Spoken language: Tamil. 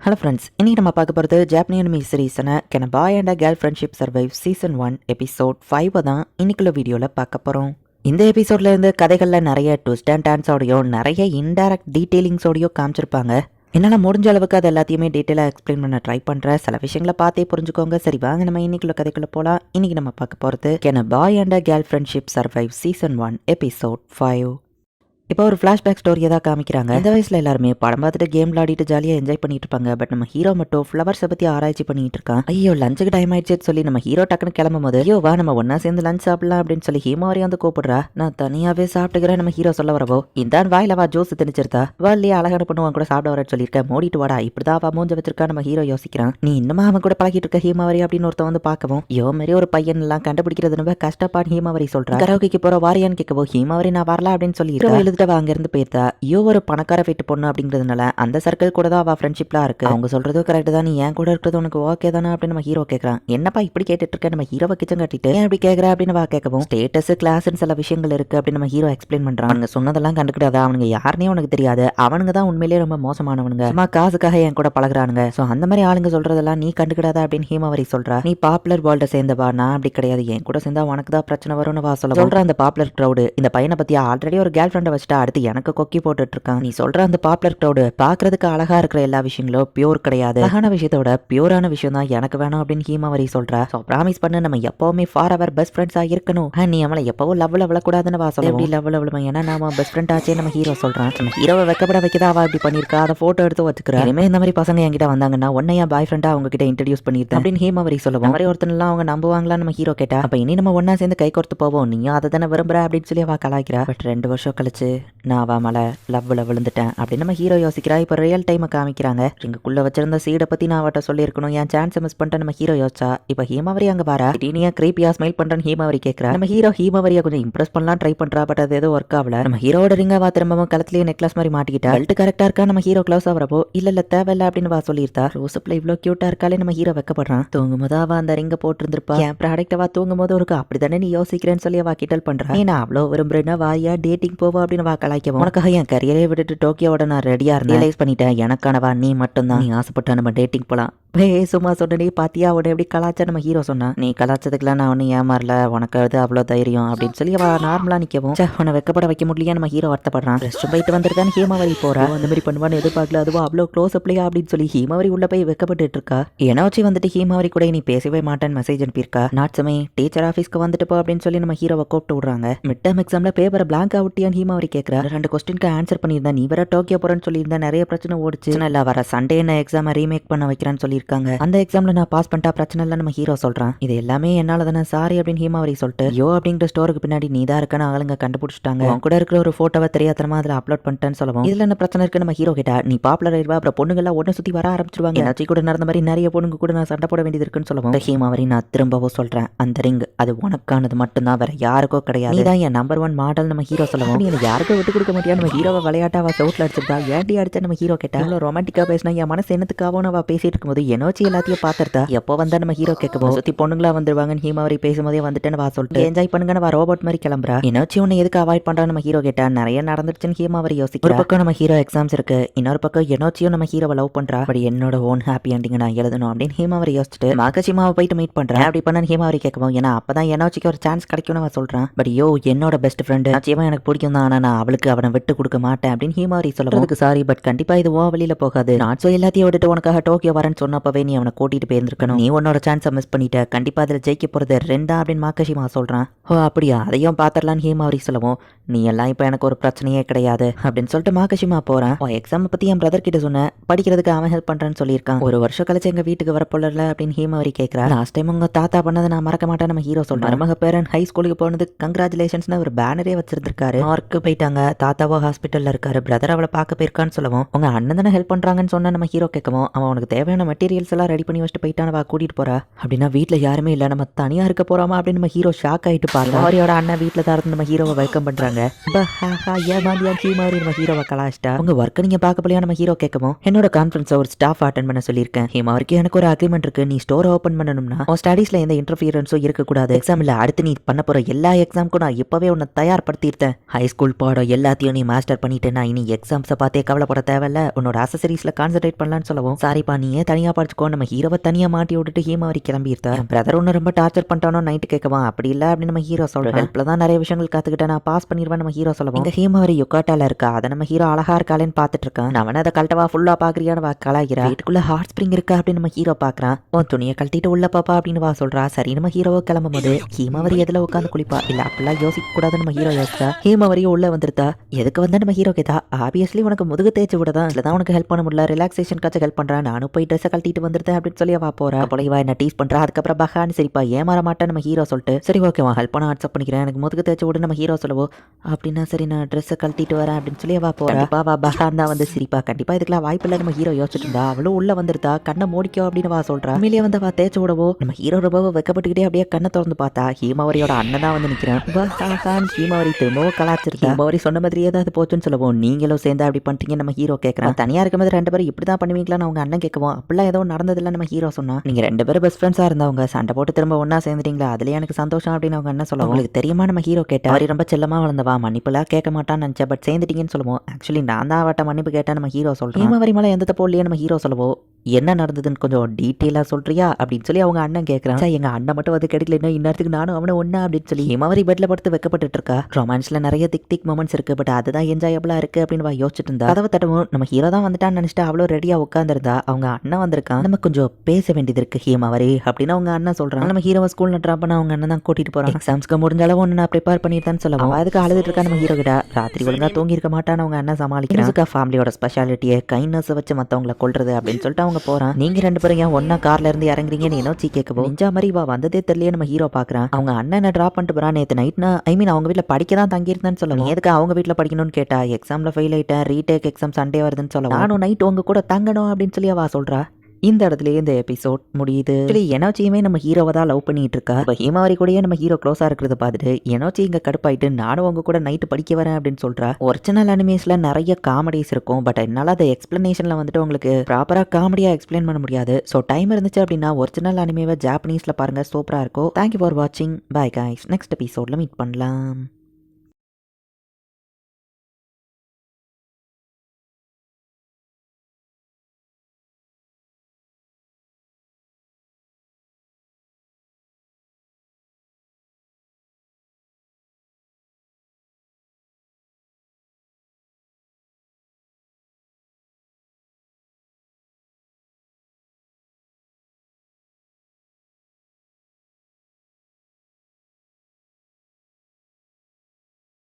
ஹலோ ஃப்ரெண்ட்ஸ் இன்னைக்கு நம்ம பார்க்க போகிறது Japanese சீரீஸனை can boy and girl friendship survive season one episode five தான் இன்றைக்குள்ள வீடியோவில் பார்க்க போகிறோம் இந்த எபிசோட்ல இருந்து கதைகளில் நிறைய ட்விஸ்ட் அண்ட் டான்ஸோடையோ நிறைய இன்டைரக்ட் டீட்டெயிலிங்ஸோடையோ காமிச்சிருப்பாங்க. என்னால் முடிஞ்ச அளவுக்கு அது எல்லாத்தையுமே டீட்டெயிலாக எக்ஸ்பிளைன் பண்ண ட்ரை பண்ணுறேன் சில விஷயங்களை பார்த்தே புரிஞ்சுக்கோங்க. சரி வாங்க நம்ம இன்னைக்குள்ள கதைக்குள்ள போகலாம் இன்னைக்கு நம்ம பார்க்க போகிறது can boy and girl friendship survive season one episode five இப்போ ஒரு ஃப்ளாஷ்பேக் ஸ்டோரியை தான் காமிக்கிறாங்க. இந்த வயசுல எல்லாருமே படம் பார்த்துட்டு கேம் விளையாடிட்டு ஜாலியாக என்ஜாய் பண்ணிட்டு இருப்பாங்க. பட் நம்ம ஹீரோ மட்டும் ஃப்ளவர்ஸை பற்றி ஆராய்ச்சி பண்ணிட்டு இருக்கான். ஐயோ லஞ்சுக்கு டைம் ஆயிடுச்சு சொல்லி நம்ம ஹீரோ டக்குன்னு கிளம்பும் போது ஐயோ வா நம்ம ஒன்றா சேர்ந்து லஞ்ச் சாப்பிடலாம் அப்படின்னு சொல்லி ஹீமாவரி வந்து கூப்பிடுறா. நான் தனியாகவே சாப்பிட்டுக்கிறேன் நம்ம ஹீரோ சொல்ல வரவோ. இந்தான் வாயில வா ஜூஸ் திணிச்சிருத்தா. வா இல்லையா அழகான பொண்ணு அவன் கூட சாப்பிட வரேன்னு சொல்லியிருக்கேன் மூடிட்டு வாடா. இப்படிதான் அவன் மூஞ்ச வச்சிருக்கா நம்ம ஹீரோ யோசிக்கிறான். நீ இன்னுமா அவன் கூட பழகிட்டு இருக்க ஹீமாவரி அப்படின்னு ஒருத்தன் வந்து பார்க்கவும் யோ மாரி ஒரு பையன் எல்லாம் கண்டுபிடிக்கிறது ரொம்ப கஷ்டப்பாடு ஹீமாவரி சொல்றான் கரோக்கிக்கு போற வாரியான்னு கேட்கவோ ஹீமாவரி நான் வரல அப்படின்னு சொல்லி எழுதிட்டு அங்க இருந்து போயிருந்தா ஐயோ ஒரு பணக்கார வீட்டு பொண்ணு அப்படிங்கிறதுனால அந்த சர்க்கிள் கூட தான் அவள் ஃப்ரெண்ட்ஷிப்லாம் இருக்கு. அவங்க சொல்றது கரெக்ட் தான். நீ ஏன் கூட இருக்கிறது உனக்கு ஓகே தானே அப்படின்னு நம்ம ஹீரோ கேட்கறான் என்னப்பா இப்படி கேட்டுட்டு இருக்க? நம்ம ஹீரோவை கிச்சன் கட்டிட்டு ஏன் இப்படி கேட்கற அப்படின்னு வா கேட்கவும் ஸ்டேட்டஸ் கிளாஸ்னு சில விஷயங்கள் இருக்கு அப்படின்னு நம்ம ஹீரோ எக்ஸ்பிளைன் பண்றான். அவங்க சொன்னதெல்லாம் கண்டுக்கிடாதா அவனுங்க யாருனே உனக்கு தெரியாது. அவனுங்க தான் உண்மையிலேயே ரொம்ப மோசமானவனுங்க. சும்மா காசுக்காக என் கூட பழகுறானுங்க. சோ அந்த மாதிரி ஆளுங்க சொல்றதெல்லாம் நீ கண்டுக்கிடாத? அப்படின்னு ஹீமாவரி சொல்றா. நீ பாப்புலர் வேர்ல்ட சேர்ந்தவா? நான் அப்படி கிடையாது. என் கூட சேர்ந்தா உனக்கு தான் பிரச்சனை வரும்னு வா சொல்ல சொல்ற அந்த பாப்புலர் க்ரௌடு இந்த பையனை பத்தி ஆல்ரெடி ஒரு கேர்ள் ஃப்ரெண்டை வச்சுட்டா அடுத்து எனக்கு கொக்கி போட்டுட்டு இருக்கான் நீ சொல்ற அந்த பாப்புலர் க்ரௌடு பாக்குறதுக்கு அழகா இருக்கிற எல்லா விஷயங்களும் பியூர் கிடையாது. அழகான விஷயத்தோட பியூரான விஷயம் தான் எனக்கு வேணும் அப்படின்னு ஹீமாவரி சொல்றா. சோ ப்ராமிஸ் பண்ணு நம்ம எப்பவுமே ஃபார் அவர் பெஸ்ட் ஃப்ரெண்ட்ஸா இருக்கணும். நீ அவளை எப்பவும் லவ்ல விழக்கூடாதுன்னு வா சொல்ல எப்படி லவ்ல விழுமா? ஏன்னா நாம பெஸ்ட் ஃப்ரெண்ட் ஆச்சே நம்ம ஹீரோ சொல்றான் நம்ம ஹீரோவை வெக்கப்பட வைக்கதா அவ இப்படி பண்ணிருக்கா அதை போட்டோ எடுத்து வச்சுக்கிறா. இனிமே இந்த மாதிரி பசங்க என்கிட்ட வந்தாங்கன்னா ஒன்னையா பாய் ஃப்ரெண்டா அவங்க கிட்ட இன்ட்ரடியூஸ் பண்ணிருக்கேன் அப்படின்னு ஹீமாவரி சொல்லுவோம். மாதிரி ஒருத்தனெல்லாம் அவங்க நம்புவாங்களா நம்ம ஹீரோ கேட்டா அப்ப இனி நம்ம ஒன்னா சேர்ந்து கை கோர்த்து போவோம். நீயும் அதை தானே விரும்புற அப்படின்னு சொல்லி அவ கலாய்க்கிறா. பட் ரெண்டு வருஷம் கழிச்சு நான் அவ மலை லவ்வில் விழுந்துட்டேன் அப்படின்னு நம்ம ஹீரோ யோசிக்கிறா. இப்போ ரியல் டைமை காமிக்கிறாங்க. ரிங்குக்குள்ள வச்சிருந்த சீடை பத்தி நான் அவட்ட சொல்லியிருக்கணும். என் சான்ஸ் மிஸ் பண்ணிட்டு நம்ம ஹீரோ யோசிச்சா. இப்போ ஹீமாவரி அங்க வரா. டீனியா கிரீப்பியா ஸ்மைல் பண்றேன்னு ஹீமாவரி கேட்கறா நம்ம ஹீரோ ஹீமாவரியா கொஞ்சம் இம்ப்ரெஸ் பண்ணலாம் ட்ரை பண்றா பட் அது எதுவும் ஒர்க் ஆகல. நம்ம ஹீரோட ரிங்க வா திரும்பவும் நெக்லஸ் மாதிரி மாட்டிக்கிட்டா. பெல்ட் கரெக்டா இருக்கா? நம்ம ஹீரோ க்ளோஸ் ஆகிறப்போ இல்ல இல்ல தேவையில்ல அப்படின்னு வா சொல்லியிருந்தா ரோசப்ல இவ்வளோ கியூட்டா இருக்காலே நம்ம ஹீரோ வைக்கப்படுறான். தூங்கும் போது அவ அந்த ரிங்க போட்டிருந்திருப்பா. என் ப்ராடக்ட் வா தூங்கும் போது இருக்கு அப்படிதானே நீ யோசிக்கிறேன்னு சொல்லி அவ கிட்டல் பண்றா. நீ நான் அவ்வளோ விரும்புறேன்னா வாயா டேட்டிங் போவோம் அப்படின்னு வா கலாய்க்கவும்? உனக்காக என் கரியரே விட்டுட்டு டோக்கியோட நான் ரெடியா இருந்தேன். ரியலைஸ் பண்ணிட்டேன். எனக்கானவா? நீ மட்டும்தான். நீ ஆசைப்பட்டா நம்ம டேட்டிங் போலாம். பே சும்மா சொன்னே பாத்தியா? உடனே எப்படி கலாச்சா நம்ம ஹீரோ சொன்னா. நீ கலாச்சதுக்குலாம் நான் ஒன்றும் ஏமாறல. உனக்கு அது அவ்வளோ தைரியம் அப்படின்னு சொல்லி அவ நார்மலா நிக்கவும். உன்னை வெக்கப்பட வைக்க முடியலையா? நம்ம ஹீரோ வருத்தப்படுறான். ரெஸ்ட் போயிட்டு வந்துட்டு ஹீமாவரி போறா? அந்த மாதிரி பண்ணுவான்னு எதிர்பார்க்கல. அதுவும் அவ்வளோ க்ளோஸ் அப்லையா அப்படின்னு சொல்லி ஹீமாவரி உள்ள போய் வெக்கப்பட்டு இருக்கா. எனோச்சி வந்துட்டு ஹீமாவரி கூட நீ பேசவே மாட்டேன்னு மெசேஜ் அனுப்பியிருக்கா. நாட் சமே டீச்சர் ஆஃபீஸ்க்கு வந்துட்டு போ அப்படின்னு சொல்லி நம்ம ஹீரோவை கூப்பிட்டு விடுறாங்க. மிட் டேர்ம் எக்ஸாம்ல பேப்பரை பிளாங்க் அவுட்டியான்னு ஹீமாவரி கேட்கறா ரெண்டு கொஸ்டினுக்கு ஆன்சர் பண்ணியிருந்தேன் நீ வேற டோக்கியோ போறேன்னு சொல்லியிருந்தா நிறைய பிரச்சனை ஓடிச்சு. இல்ல வர சண்டே நான் எக்ஸாமை ரீமேக் பண்ண வைக்கிறேன்னு சொல்லியிருக்காங்க. அந்த எக்ஸாம்ல நான் பாஸ் பண்ணிட்டா பிரச்சனை இல்லை நம்ம ஹீரோ சொல்றேன். இது எல்லாமே என்னால தானே சாரி அப்படின்னு ஹீமாவரி சொல்லிட்டு யோ அப்படிங்கிற ஸ்டோருக்கு பின்னாடி நீ தான் இருக்கன்னு ஆளுங்க கண்டுபிடிச்சிட்டாங்க. கூட இருக்கிற ஒரு போட்டோவை தெரியாதனமா அதுல அப்லோட் பண்ணிட்டேன்னு சொல்லுவோம் இதுல என்ன பிரச்சனை இருக்கு? நம்ம ஹீரோ கேட்டா நீ பாப்புலர் ஆயிடுவா அப்புறம் பொண்ணுங்கெல்லாம் ஒன்னு சுத்தி வர ஆரம்பிச்சிருவாங்க. என்னாச்சு கூட நடந்த மாதிரி நிறைய பொண்ணுங்க கூட நான் சண்டை போட வேண்டியது இருக்குன்னு சொல்லுவோம். ஹீமாவரி நான் திரும்பவும் சொல்றேன். அந்த ரிங் அது உனக்கானது மட்டும்தான் வேற யாருக்கோ கிடையாது. இதான் என் நம்பர் ஒன் மாடல் நம்ம ஹீரோ சொல்லுவோம். நீ எனக்கு யாருக்கும் விட்டு கொடுக்க மாட்டியா? நம்ம ஹீரோவை விளையாட்டாவா சவுட்ல அடிச்சிருந்தா ஏன்டி அடிச்சா நம்ம ஹீரோ கேட்டா? இவ்வளோ ரொமான்டிக்கா பேசினா என் மனசு என்னத்துக்காகவும் அவ பேசிட்டு இருக்கும்போது எனோச்சி எல்லாத்தையும் பார்த்துருந்தா எப்போ வந்தா நம்ம ஹீரோ கேட்கவும் சுத்தி பொண்ணுங்களா வந்துருவாங்கன்னு ஹீமாவரி பேசும்போதே வந்துட்டேன்னு வா சொல்லிட்டு. என்ஜாய் பண்ணுங்கன்னு வா ரோபோட் மாதிரி கிளம்புறா. என்னோச்சி உன்னை எதுக்கு அவாய்ட் பண்றா நம்ம ஹீரோ கேட்டா நிறைய நடந்துருச்சுன்னு ஹீமாவரி யோசிக்கிறா. ஒரு பக்கம் நம்ம ஹீரோ எக்ஸாம்ஸ் இருக்கு இன்னொரு பக்கம் என்னோச்சியும் நம்ம ஹீரோவை லவ் பண்றா. பட் என்னோட ஓன் ஹாப்பி எண்டிங் நான் எழுதணும் அப்படின்னு ஹீமாவரி யோசிச்சுட்டு மாகசிமாவை போயிட்டு மீட் பண்றேன் அப்படி பண்ணு ஹீமாவரி கேட்கவும் ஏன்னா அப்பதான் என்னோச்சிக்கு ஒரு சான்ஸ் கிடைக்கும்னு நான் சொல்றேன். பட் யோ என்னோட பெஸ்ட் ஃப்ரெண்டு நிச்சயமா எனக்கு பிடிக்கும் தான் ஆனா நான் அவளுக்கு அவனை விட்டு கொடுக்க மாட்டேன் அப்படின்னு ஹீமாவரி சொல்லுறதுக்கு சாரி பட் கண்டிப்பா இது ஓ வழியில போகாது. நான் சொல்லி எல்லாத்தையும் விட்டுட்டு உனக்காக டோக்கியோ வரேன்னு சொன்னப்பவே நீ அவனை கூட்டிட்டு போயிருந்திருக்கணும். நீ உன்னோட சான்ஸை மிஸ் பண்ணிட்ட. கண்டிப்பா அதுல ஜெயிக்க போறது ரெண்டா அப்படின்னு மாகஷிமா சொல்றான். ஓ அப்படியா? அதையும் பாத்திரலான்னு ஹீமாவரி சொல்லவும். நீ எல்லாம் இப்போ எனக்கு ஒரு பிரச்சனையே கிடையாது அப்படின்னு சொல்லிட்டு மாகஷிமா போறான் எக்ஸாம் பத்தி என் பிரதர் கிட்ட சொன்னேன் படிக்கிறதுக்கு அவன் ஹெல்ப் பண்றேன்னு சொல்லியிருக்கான். ஒரு வருஷம் கழிச்சு எங்க வீட்டுக்கு வரப்போல அப்படின்னு ஹீமாவரி கேட்கறா லாஸ்ட் டைம் உங்க தாத்தா பண்ணதை நான் மறக்க மாட்டேன் நம்ம ஹீரோ சொல்றேன் மருமக பேரன் ஹை ஸ்கூலுக்கு போனது கங்க்ராச்சுலேஷன்ஸ்னு ஒரு பேனரே வச்சிருந்திருக்காரு. ஒர்க்கு போயிட்டாங்க. தாத்தாவோ ஹாஸ்பிட்டல்ல இருக்காரு. பிரதர் அவளை பார்க்க போயிருக்கான்னு சொல்லுவோம் உங்க அண்ணன் தானே ஹெல்ப் பண்றாங்கன்னு சொன்னா நம்ம ஹீரோ கேட்கவும் அவன் உனக்கு தேவையான மெட்டீரியல்ஸ் எல்லாம் ரெடி பண்ணி வச்சுட்டு போயிட்டானவா கூட்டிட்டு போறா. அப்படின்னா வீட்ல யாருமே இல்ல. நம்ம தனியா இருக்க போறோமா அப்படின்னு நம்ம ஹீரோ ஷாக் ஆயிட்டு பாருங்க அவரியோட அண்ணன் வீட்ல தான் இருந்து நம்ம ஹீரோவை வெல்கம் பண்றாங்க. ப, ஹா, ஹா, ஏமாந்தியா ஹீமாரி நம்ம ஹீரோவை கலாச்சிட்டா உங்க ஒர்க்கை நீங்க பார்க்க போலியா நம்ம ஹீரோ கேட்கவும் என்னோட கான்ஃபரன்ஸ் ஒரு ஸ்டாஃப் அட்டன் பண்ண சொல்லியிருக்கேன். ஹீமாவரிக்கு எனக்கு ஒரு அக்ரிமெண்ட் இருக்கு. நீ ஸ்டோர் ஓபன் பண்ணணும்னா உன் ஸ்டடீஸ்ல எந்த இன்டர்ஃபியரன்ஸும் இருக்கக்கூடாது. எக்ஸாம்ல அடுத்து நீ பண்ண போற எல்லா எக்ஸாம்க்கும் நான் இப்பவே உன்னை தயார்படுத்தியிருந்தேன் ஹை ஸ்கூல் பாடம் எல்லாத்தையும் நீ மாஸ்டர் பண்ணிட்டு நான் இனி எக்ஸாம்ஸை பார்த்தே கவலைப்பட தேவையில்ல. உன்னோட அசசரிஸ்ல கான்சென்ட்ரேட் பண்ணலாம்னு சொல்லவும் சாரிப்பா நீயே தனியா படிச்சுக்கோ. நம்ம ஹீரோவை தனியா மாட்டி விட்டுட்டு ஹீமாவரி கிளம்பியிருந்தா என் பிரதர் ஒன்று ரொம்ப டார்ச்சர் பண்ணிட்டானோ நைட்டு கேட்கவா? அப்படி இல்லை அப்படின்னு நம்ம ஹீரோ சொல்றேன் ஹெல்ப்ல தான் நிறைய விஷயங்கள் கத்துக்கிட்டேன். நான் பாஸ் பண்ணிடுவேன் நம்ம ஹீரோ சொல்லவும் இந்த ஹீமாவரி யுக்காட்டால இருக்கா? அதை நம்ம ஹீரோ அழகா இருக்காளேன்னு பார்த்துட்டு இருக்கான் வேணா அதை கழட்டவா ஃபுல்லா பாக்குறியான்னு வா கலாகிறா வீட்டுக்குள்ள ஹார்ட் ஸ்ப்ரிங் இருக்கா அப்படின்னு நம்ம ஹீரோ பாக்குறான் உன் துணியை கழட்டிட்டு உள்ள பாப்பா அப்படின்னு வா சொல்றா. சரி நம்ம ஹீரோவை கிளம்பும் போது ஹீமாவரி எதுல உட்காந்து குளிப்பா? இல்ல அப்படிலாம் யோசிக்க கூடாதுன்னு நம்ம ஹீரோ யோசிச்சா? ஹீமாவரியும் உள்ள வந்துருத்தா? எதுக்கு வந்து நம்ம ஹீரோ கேட்டா ஆப்வியஸ்லி உனக்கு முதுகு தேய்ச்சி விட தான். உனக்கு ஹெல்ப் பண்ண முடியல. ரிலாக்ஸேஷனுக்காச்சும் ஹெல்ப் பண்றேன் நானும் போய் ட்ரெஸ்ஸை கழட்டிட்டு வந்துருந்தேன் அப்படின்னு சொல்லி அவ போறா. போல இவ என்ன டீஸ் பண்றா? அதுக்கப்புறம் பஹான்னு சரிப்பா. ஏமாற மாட்டேன் நம்ம ஹீரோ சொல்லிட்டு சரி ஓகேவா ஹெல்ப் பண்ண வாட்ஸ்அப் பண்ணிக்கிறேன். எனக்கு முதுகு தேய்ச்சி விடு நம்ம ஹீரோ சொல்லவோ? அப்படின்னா சரி நான் ட்ரெஸ்ஸை கழட்டிட்டு வரேன் அப்படின்னு சொல்லி அவ போறா. கண்டிப்பா வா பஹான் தான் வந்து சிரிப்பா. கண்டிப்பா இதுக்கெல்லாம் வாய்ப்பு இல்லை. நம்ம ஹீரோ யோசிச்சுட்டு இருந்தா. அவளும் உள்ள வந்துருந்தா கண்ணை மூடிக்கோ அப்படின்னு வா சொல்றா. உண்மையிலேயே வந்து அவ தேய்ச்சி விடவோ நம்ம ஹீரோ ரொம்ப வெக்கப்பட்டுக்கிட்டே அப்படியே கண்ணை திறந்து பார்த்தா ஹீமாவரியோட அண்ணன் தான் வந்து நிக்கிறேன். வா ஹாஹான் ஹீமாவரி திரும்பவும் கலாச்சிருக்கா ஹீமாவரி சொன்ன மாதிரியே தான் அது போச்சுன்னு சொல்லுவோம். நீங்களும் சேர்ந்து அப்படி பண்ணிட்டீங்க நம்ம ஹீரோ கேட்கறேன் தனியா இருக்கும்போது ரெண்டு பேரும் இப்படி தான் பண்ணுவீங்களான்னு அவங்க அண்ணன் கேட்கவும் அப்படிலாம் ஏதோ நடந்ததில்ல நம்ம ஹீரோ சொன்னா. நீங்க ரெண்டு பேரும் பெஸ்ட் ஃப்ரெண்ட்ஸா இருந்தவங்க சண்டை போட்டு திரும்ப ஒண்ணா சேர்ந்துட்டீங்களா? அதுலயே எனக்கு சந்தோஷம் அப்படின்னு அவங்க அண்ணன் சொல்லுவோம் உங்களுக்கு தெரியுமா நம்ம ஹீரோ கேட்டா? அவரி ரொம்ப செல்லமா வளர்ந்தவா மன்னிப்புலாம் கேட்க மாட்டான்னு நினச்சேன் பட் சேர்ந்துட்டீங்கன்னு சொல்லுவோம். ஆக்சுவலி நான் தான் அவட்ட மன்னிப்பு கேட்டேன் நம்ம ஹீரோ சொல்கிறேன் ஹீமாவரி மேலே எந்த தப்போ இல்லையே நம்ம ஹீரோ சொல்லுவோம். என்ன நடந்ததுன்னு கொஞ்சம் டீட்டெயிலாக சொல்கிறியா அப்படின்னு சொல்லி அவங்க அண்ணன் கேட்குறான் சார் எங்கள் அண்ணன் மட்டும் வந்து இன்னும் இந்நேரத்துக்கு நானும் அவனை ஒன்றா அப்படின்னு சொல்லி ஹிமாவரி பெட்டில் படுத்து வைக்கப்பட்டுட்டு இருக்கா. ரொமான்ஸில் நிறைய திக் திக் மூமெண்ட்ஸ் இருக்குது பட் அதுதான் என்ஜாயபிளாக இருக்குது அப்படின்னு வா யோசிச்சுட்டு இருந்தா. கதவை தட்டவும் நம்ம ஹீரோ தான் வந்துட்டான்னு நினச்சிட்டு அவ்வளோ ரெடியாக உட்காந்துருந்தா அவங்க அண்ணன் வந்திருக்கான். நம்ம கொஞ்சம் பேச வேண்டியது இருக்குது ஹீமாவரி அப்படின்னு அவங்க அண்ணன் சொல்கிறான் நம்ம ஹீரோவை ஸ்கூலில் ட்ராப் பண்ண அவங்க அண்ணன் தான் கூட்டிகிட்டு போகிறான் எக்ஸாம்ஸ்க்கு முடிஞ்ச அளவு ஒன்று நான் ப்ரிப்பேர் பண்ணிட்டு சொல்லுவோம். அதுக்கு அழுதுட்டு இருக்கா நம்ம ஹீரோ கிட்ட? ராத்திரி ஒழுங்காக தூங்கி இருக்க மாட்டான்னு அவங்க அண்ணன் சமாளிக்கிறான். ஃபேமிலியோட ஸ்பெஷாலிட்டியை கைண்ட்னஸ் வச்சு மற்றவங்களை கொள்றது அப்படின்னு சொல்லிட்டு அவங்க போறான். நீங்க ரெண்டு பேரும் ஏன் ஒன்னா கார்ல இருந்து இறங்குறீங்கன்னு என்னோச்சி கேட்கவும் நெஞ்சா மாதிரி வா வந்ததே தெரியல நம்ம ஹீரோ பாக்குறான் அவங்க அண்ணனை டிராப் பண்ணிட்டு போறான் நேற்று நைட் நான் ஐ மீன் அவங்க வீட்டில் படிக்க தான் தங்கியிருந்தேன்னு சொல்லுவேன் எதுக்கு அவங்க வீட்டில் படிக்கணும்னு கேட்டா? எக்ஸாம்ல ஃபெயில் ஆயிட்டேன். ரீடேக் எக்ஸாம் சண்டே வருதுன்னு சொல்லுவேன் நானும் நைட் உங்க கூட தங்கணும் அப்படின்னு சொல்லி அவ சொல்றா. இந்த இடத்துலயே இந்த எபிசோட் முடியுது. ஆக்சுவலி எனோச்சியுமே நம்ம ஹீரோவை தான் லவ் பண்ணிட்டு இருக்கா இப்போ ஹீமாவரி கூடயே நம்ம ஹீரோ க்ளோஸா இருக்கிறத பார்த்துட்டு எனோச்சி இங்க கடுப்பாயிட்டு நானும் உங்க கூட நைட்டு படிக்க வரேன் அப்படின்னு சொல்றா. ஒரிஜினல் அனிமேஸ்ல நிறைய காமெடிஸ் இருக்கும். பட் என்னால அதை எக்ஸ்பிளனேஷன்ல வந்துட்டு உங்களுக்கு ப்ராப்பரா காமெடியா எக்ஸ்பிளைன் பண்ண முடியாது. ஸோ டைம் இருந்துச்சு அப்படின்னா ஒரிஜினல் அனிமேவை ஜாப்பனீஸ்ல பாருங்க. சூப்பரா இருக்கும். தேங்க்யூ ஃபார் வாட்சிங் பை காய்ஸ் நெக்ஸ்ட் எபிசோட்ல மீட் பண்ணலாம்.